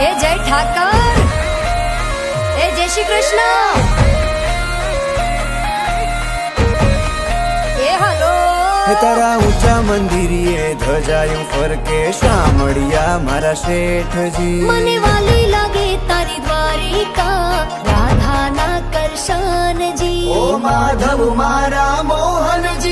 એ જય ઠાકર એ જય શ્રી કૃષ્ણ એ હલો હે તારા ઊંચા મંદિરીએ ધજાયું ફરકે શામળિયા મારા શેઠજી મને વાલી લાગે તારી દ્વારિકા રાધાના કરશનજી ઓ માધવ મારા મોહનજી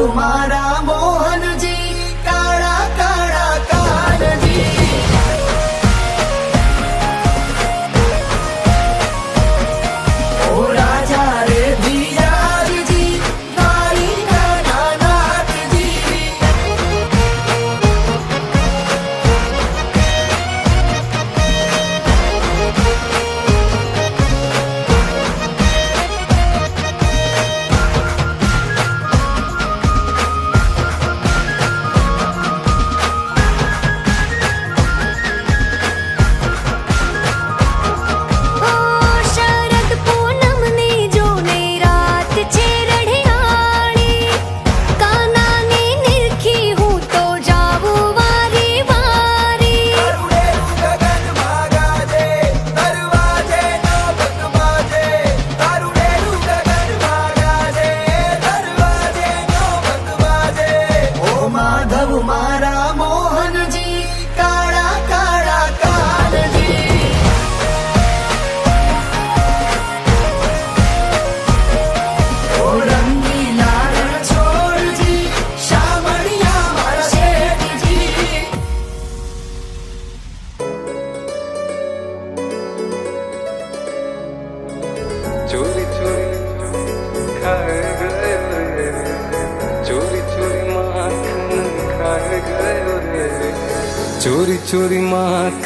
உமாராமோ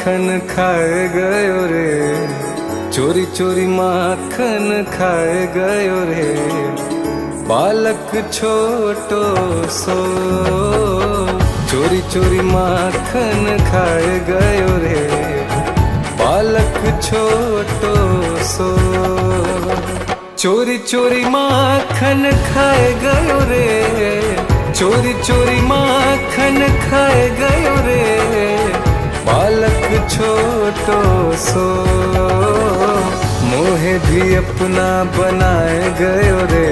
माखन खाए गए रे। चोरी चोरी माखन खाए गए रे। बालक छोटो सो। चोरी चोरी माखन खाए गयो रे। बालक छोटो सो। चोरी चोरी माखन खाए गयो रे। चोरी चोरी माखन खाए गयो रे। बालक छोटो सो। मोहे भी अपना बनाए गयो रे।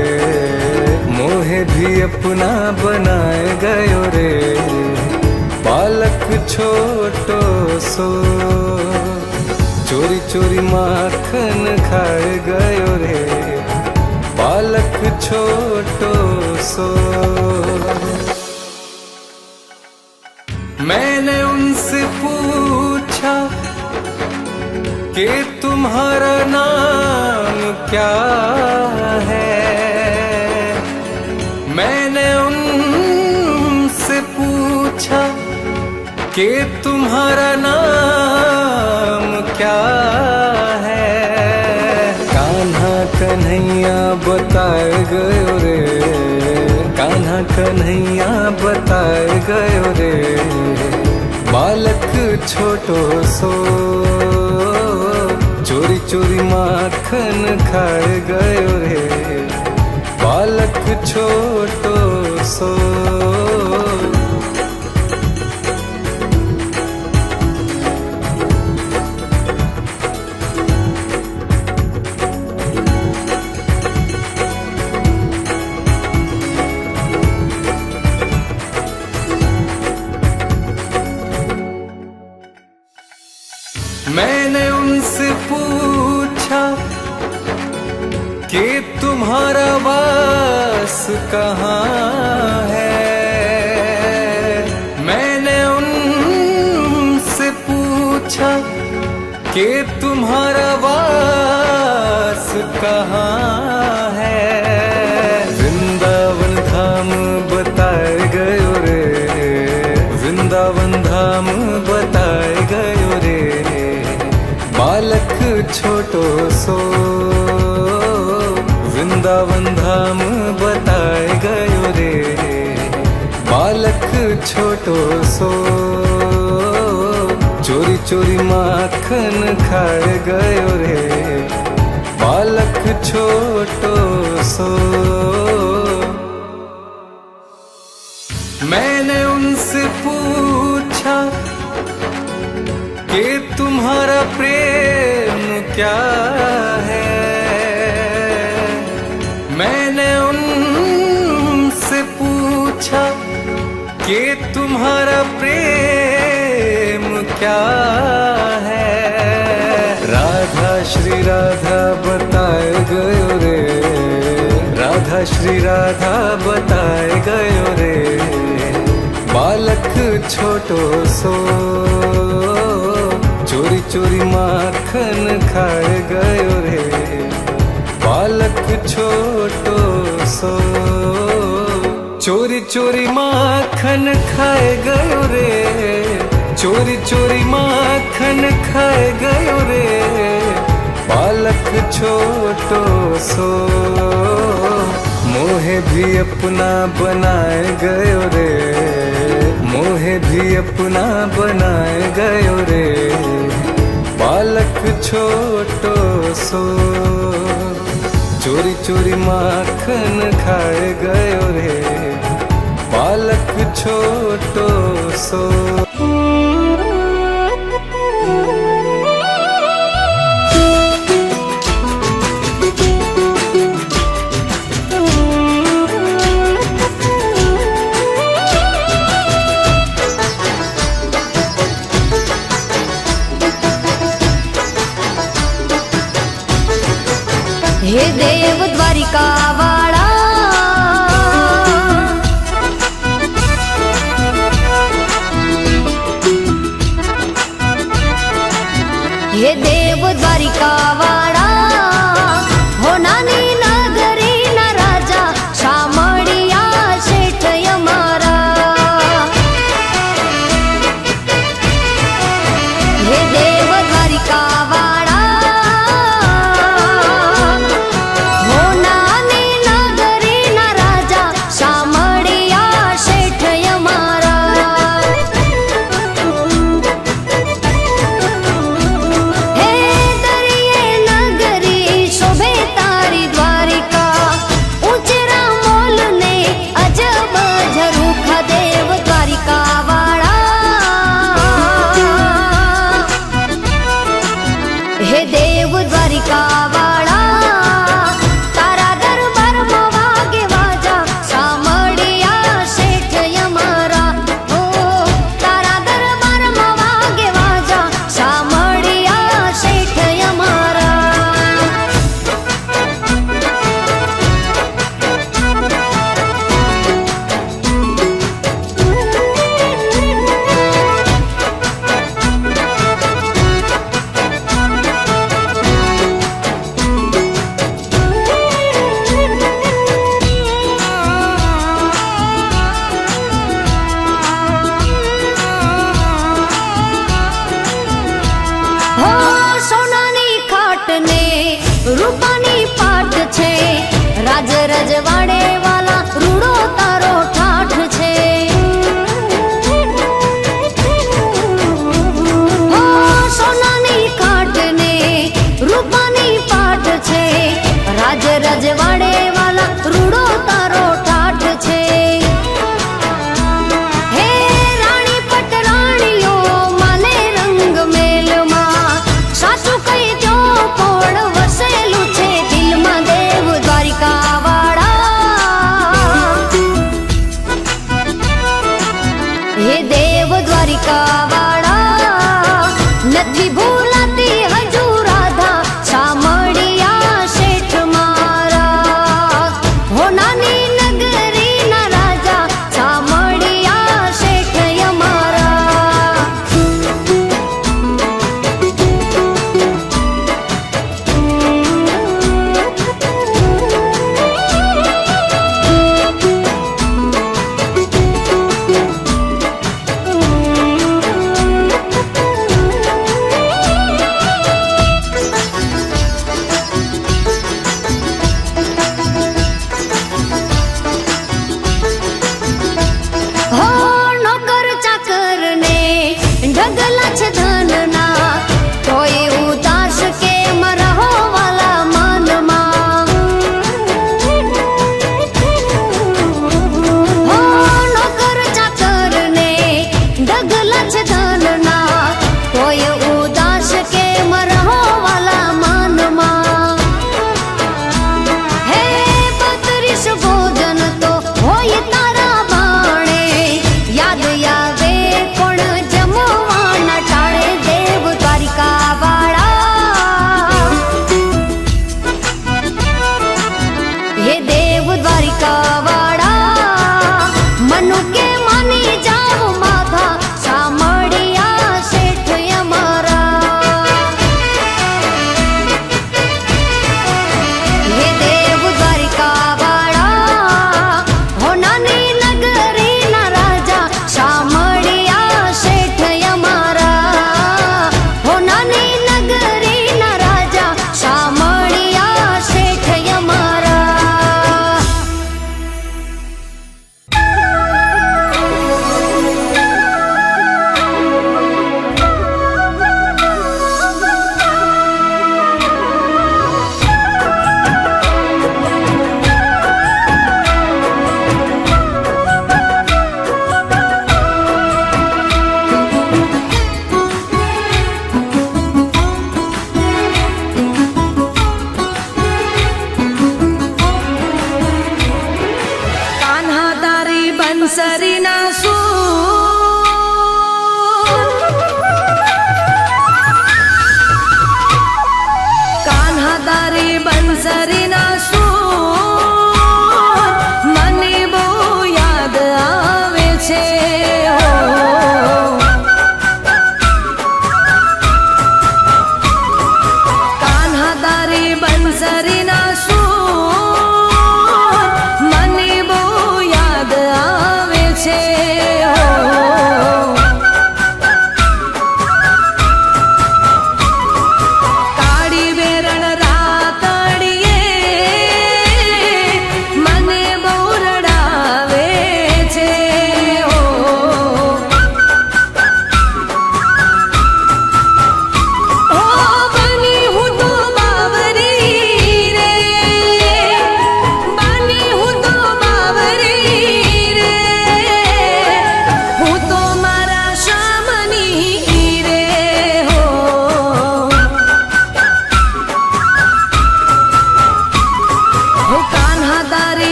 मोहे भी अपना बनाए गयो रे। बालक छोटो सो। चोरी चोरी माखन खाए गयो रे। बालक छोटो सो। मैंने पूछा कि तुम्हारा नाम क्या है? मैंने उनसे पूछा कि तुम्हारा नाम क्या है? कान्हा कन्हैया बताए गयो रे। कान्हा कन्हैया बताए गयो रे। छोटो सो। चोरी चोरी माखन खाए गयो रे। बालक छोटो सो। मैंने उनसे पूछा कि तुम्हारा वास कहाँ है? मैंने उनसे पूछा कि छोटो सो। वृंदावन धाम बताए गयो रे। बालक छोटो सो। चोरी चोरी माखन खाए गयो रे। बालक छोटो सो। मैंने उनसे पूछा कि तुम्हारा प्रेम क्या है? मैंने उनसे पूछा कि तुम्हारा प्रेम क्या है? राधा श्री राधा बताए गयो रे। राधा श्री राधा बताए गयो रे। बालक छोटो सो चोरी माखन खाए गयो रे। बालक छोटो सो। चोरी चोरी माखन खाए गयो रे। चोरी चोरी माखन खाए गयो रे। बालक छोटो सो। मोहे भी अपना बनाए गयो रे। मोहे भी अपना बनाए गयो रे। બાલક છોટો સો. ચોરી ચોરી માખન ખાઈ ગયો રે. બાલક છોટો સો. હે દેવ દ્વારિકા રૂપાની પાઠ છે. રાજ રજવાડે વાલા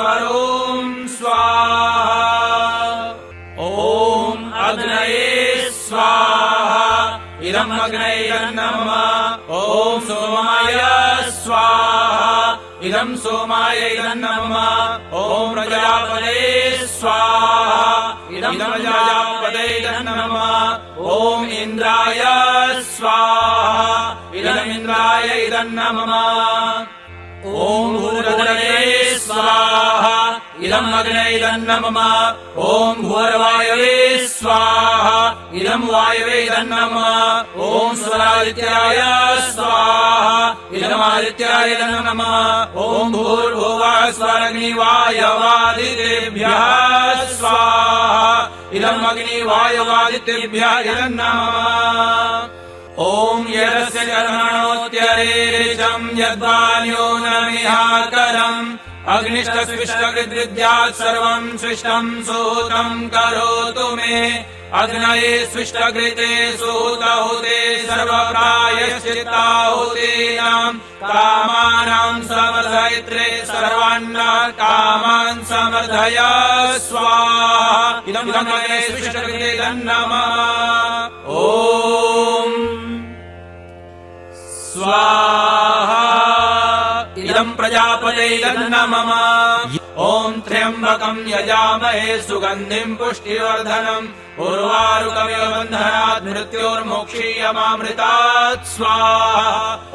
स्वरों स्वाहा ॐ अग्नये स्वाहा इदम् अग्नैरन्नमः ॐ सोमाय स्वाहा इदम् सोमाय इदन्नमः ॐ प्रजापदे स्वाहा इदम् प्रजापदे इदन्नमः ॐ इन्द्राय स्वाहा इदमिन्द्राय इदन्नमः ॐ भूरदये अग्ने इदन्न मम ॐ भूर्वायवे स्वाहा इदम् वायवे इदन्न मम ॐ स्वरादित्याय स्वाहा इदमादित्याय इदन्न मम ॐ भूर्भुवः स्वरग्निवायवादितेभ्यः स्वाहा इदम् अग्निवायवादितेभ्यः इदन्न मम ॐ यस्य कर्मणोत्यरेजम् यद्वान्यो न मिहाकरम् अग्निष्टस्विष्टकृद्विद्यात् सर्वम् सृष्टम् सूतम् करोतु मे। अग्नये स्विष्टकृते सूतहुते सर्वप्रायश्चित्ताहुतीनाम् कामानाम् समर्धयित्रे सर्वान्न कामान् समर्धय स्वाहा। इदम् अग्नये स्विष्टकृते तन्नमः ॐ स्वाहा इदम् प्रजापतैदन्न मम ॐ त्र्यम्बकम् यजामहे सुगन्धिम् पुष्टिवर्धनम् उर्वारुकमिव बन्धनात् मृत्योर्मोक्षीयमामृतात्। स्वाहा।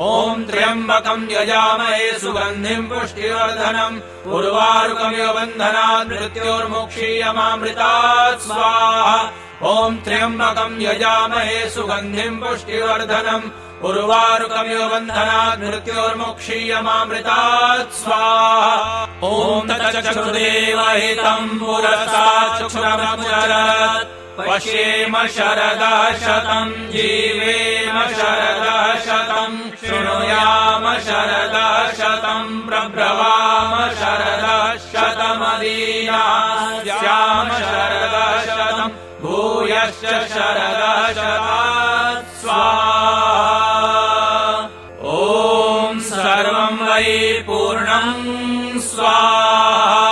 ॐ त्र्यम्बकम् यजामहे सुगन्धिम् पुष्टिवर्धनम् उर्वारुकमिव बन्धनात् मृत्योर्मोक्षीयमामृतात्। स्वाहा। ॐ त्र्यम्बकम् यजामहे सुगन्धिम् पुष्टिवर्धनम् उर्वारुकमिव बन्धनात् मृत्योर्मुक्षीयमामृतात् स्वाहा। ॐ तच्चक्षुर्देव हितम् पुरसा चक्षुरमुचरत् पश्येम शरदः शतम् जीवेम शरदः शतम् शृणुयाम शरदः शतम् प्रब्रवाम शरदः शतमदीना स्याम शरदः शतम् भूयश्च शरदः शतात् स्वाहा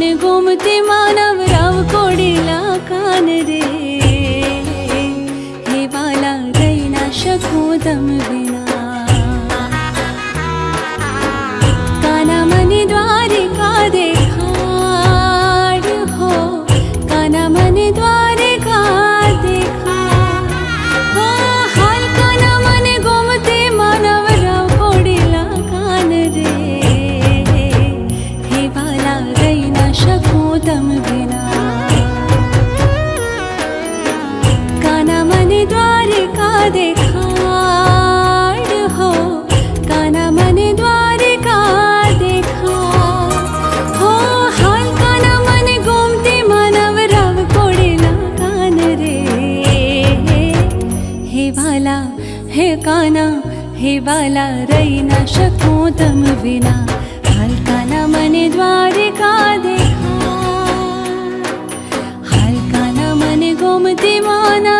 कान गोमते मानव राव कोडीला कान रे हे बाला दैना शको दम विना हे काना हे बाला रैना शको तम विना का मने द्वारिका देखा। हल्काना मने गोमती माना